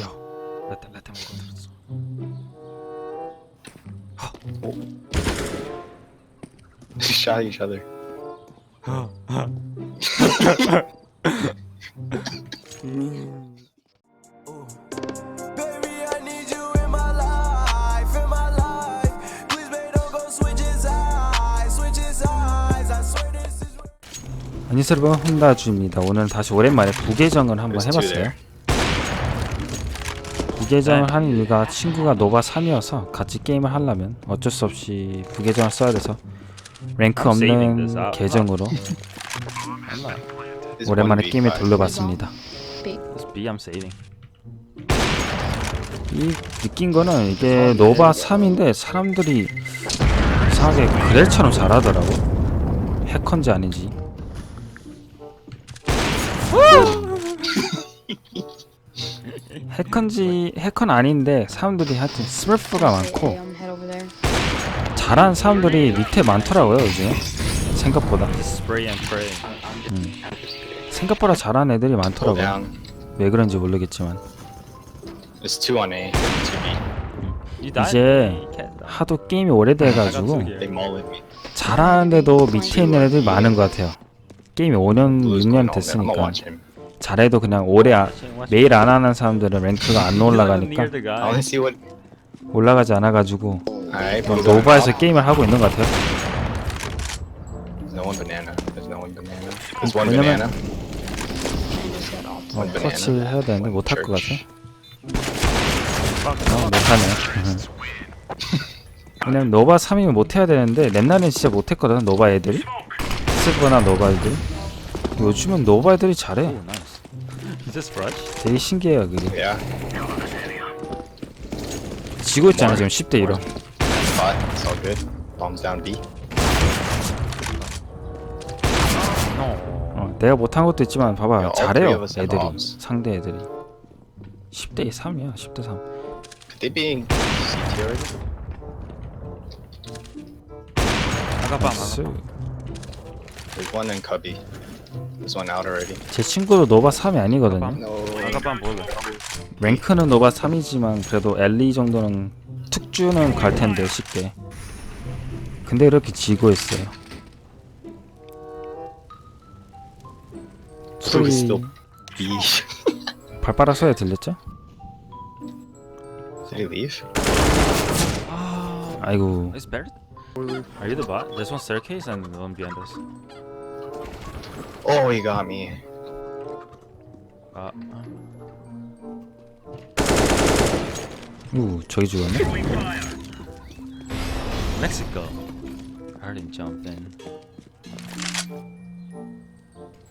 야, 레타 레타 먹어 들었어. Shot each other. Baby, I need you in my life, in my life. Please, babe, don't go switch his eyes, switch his eyes. I swear this is. 안녕하세요 여러분 혼다주입니다 오늘 다시 오랜만에 부계정을 한번 There's two 해봤어요. 부계정을 하는 이유가 친구가 노바 3이어서 같이 게임을 하려면 어쩔 수 없이 부계정을 써야 돼서 랭크 this 없는. 계정으로 오랜만에 1v5. 게임을 돌려봤습니다. 이 느낀 거는 이게 노바 3인데 사람들이 이상하게 그렐처럼 잘하더라고 해커인지 아닌지 해커인지 해커는 아닌데 사람들이 하여튼 스머프가 많고. 잘하는 사람들이 밑에 많더라고요 요즘 생각보다 pray. 생각보다 잘하는 애들이 많더라고요. 왜 그런지 모르겠지만. 이제. 하도 게임이 오래돼가지고. 잘하는데도 밑에 있는 애들이 많은 것 같아요 게임이 5년 Blue's 6년 going on there. I'm gonna 됐으니까. 잘해도 그냥 오래 아. 매일 안 하는 사람들은 랭크가 안 올라가니까 near the I guy. wanna see what. 올라가지 않아가지고 Alright, 뭐 노바에서. 게임을 하고 있는 것 같아요 There's no one banana. There's no one banana. There's one 왜냐면- banana. 어, One 터치 banana. 해야 되는데 못 할 것 같아. 어, 못하네 그냥 노바 3이면 못해야 되는데 옛날엔 진짜 못했거든 노바 애들이 스거나 노바 애들이 요즘은 노바 애들이 잘해 Oh. Is this fresh? 되게 신기해요 그게 Yeah. 지고 있잖아 지금 10대 1로 Spot. It's all good. Bombs down B. No. 어, 내가 못한 것도 있지만 봐봐 Yeah, all three 잘해요 of us have 애들이 bombs. 상대 애들이 10대 3이야 10대 3 Could they be in CT already? I got bomb. I got bomb. There's one in cubby. There's one out already. 제 친구도 노바 3이 아니거든요 No. Bomb boiler. 랭크는 노바 3이지만 그래도 엘리 정도는 특주는 갈 텐데 쉽게 근데 이렇게 지고 있어요 is still 소리 B. 발바닥 소리 들렸죠? Did he leave? 아이고 It's better. Are you the bot? There's one staircase and one behind us. Oh, he got me. Uh, 우 저기 죽었네 Mexico. I heard him jump in.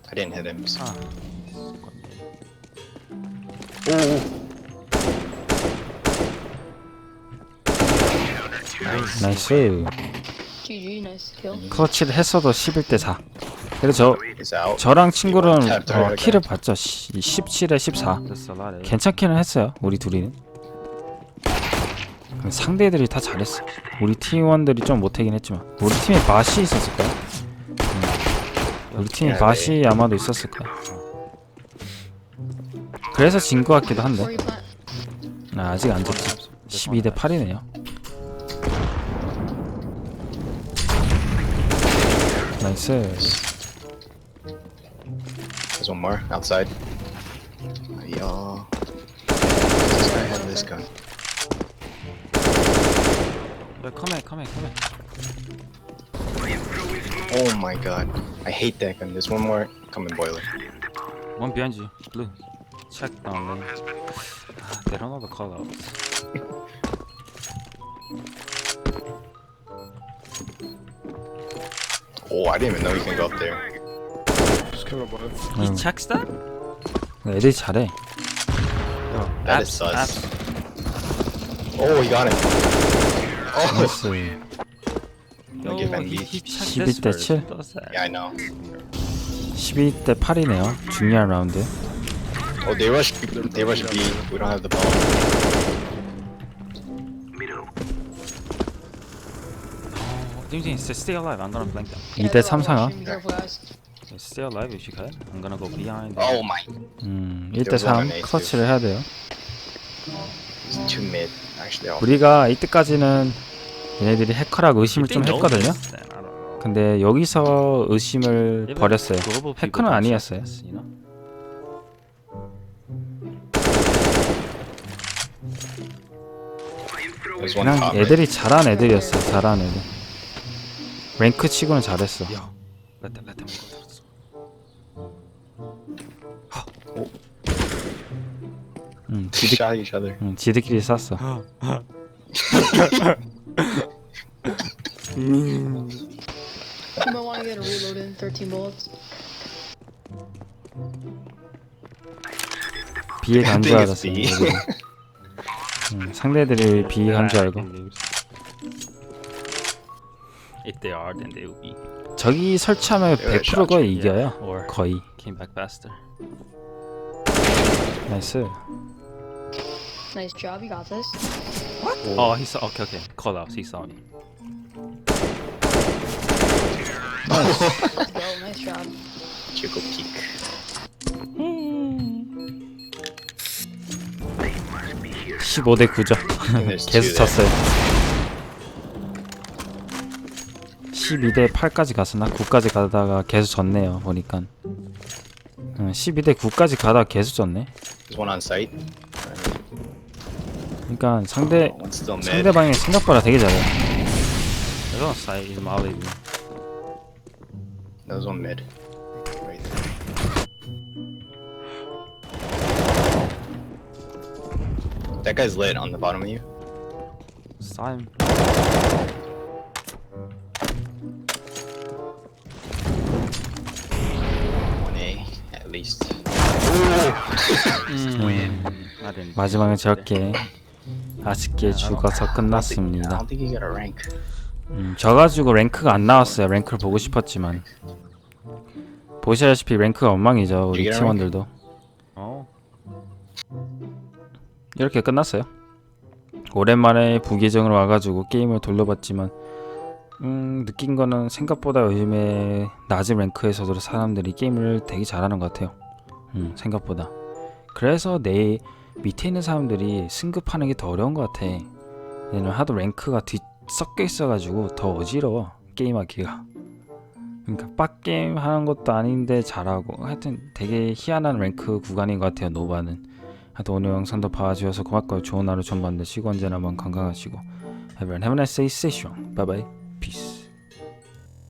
I didn't hit him. so- Ah. 나이스 GG, nice kill. 클러치를 했어도 11대 4 그래서 저. 저랑 친구는 탭 어, 탭 키를 봤죠 17에 14 There's a lot of. 괜찮기는 했어요 우리 둘이는 상대들이 다 잘했어 우리 팀원들이 좀 못하긴 했지만 우리 팀에 맛이 있었을까요? 음. 우리 팀에 야, 맛이 아마도 있었을 거야 그래서 진 것 같기도 한데? 아, 아직 안 졌지 12대 8이네요 나이스 There's one more outside. Yo. This guy had this gun. Yeah, come here, come here, come here. Oh my god. I hate that gun. There's one more coming boiler. One behind you. Blue. Check down lane. Ah, they don't know the call outs. Oh, I didn't even know you can go up there. He 음, checks that? 애들이 잘해 That is sus. Oh, he got him. Oh, 나이스 Don't give Yo, him he, B. he checked 11 this 대 first. 7. Who does that? yeah, I know. 12대 8이네요 중요한 라운드 Oh, they rush. They rush B. We don't have the ball. Oh, Jing Jing, stay stay alive. I'm gonna blink them. 2대 3 상황 Guys. Stay alive if you can. I'm gonna go behind. Oh my. 음, There 1대 was one 3 on A 클러치를 해야 돼요. It's too mid. Actually, 우리가 이때까지는 얘네들이 해커라고 의심을 좀 했거든요. 근데 여기서 의심을 버렸어요. 해커는 아니었어요. 그냥. 애들이 잘한 애들이었어. 잘한 애들. 랭크 치고는 잘했어. 응, 지들, Shot each other. 응, 지들끼리 쐈어. You might want to get a reload in 13 bullets. B에 간줄 I think 알았어. B. 애들이. 응, 상대들이 B 간줄 알고. If they are, then they will be. 저기 설치하면 Yeah, 100%가 shot 이겨요. Or 거의. came back faster. 나이스. Nice job, you got this. Oh, he saw. Okay, okay. Call out. He saw me. Let's go, nice job. Chico peek. 음. 15대 9죠. think there's two 계속 there. 쳤어요. 12대 8까지 갔었나? 9까지 가다가 계속 졌네요. 보니까. 응, 12대 9까지 가다가 계속 졌네. There's one on site. 그러니까 상대. 상대방이 생각보다 되게 잘해. There's on site. He's Molly. There's one mid. Right there. That guy's lit on the bottom of you. Saw him. One A at least. Didn't. 마지막에 저렇게 아쉽게 죽어서 I 끝났습니다. don't think he got a rank. 음, 져가지고 랭크가 안 나왔어요. 랭크를 보고 싶었지만 보시다시피 랭크가 엉망이죠. 우리 팀원들도 Oh. 이렇게 끝났어요. 오랜만에 부계정으로 와가지고 게임을 돌려봤지만 음, 느낀 거는 생각보다 요즘에 낮은 랭크에서도 사람들이 게임을 되게 잘하는 것 같아요. 음, 생각보다. 그래서 내 밑에 있는 사람들이 승급하는 게 더 어려운 것 같아. 얘는 하도 랭크가 뒤 섞여 있어가지고 더 어지러워 게임하기가. 그러니까 빡게임 하는 것도 아닌데 잘하고 하여튼 되게 희한한 랭크 구간인 것 같아요 노바는. 하여튼 오늘 영상도 봐주셔서 고맙고요. 좋은 하루 좀 만드시고 언제나 건강하시고 Have a nice day, strong. Bye bye. Peace.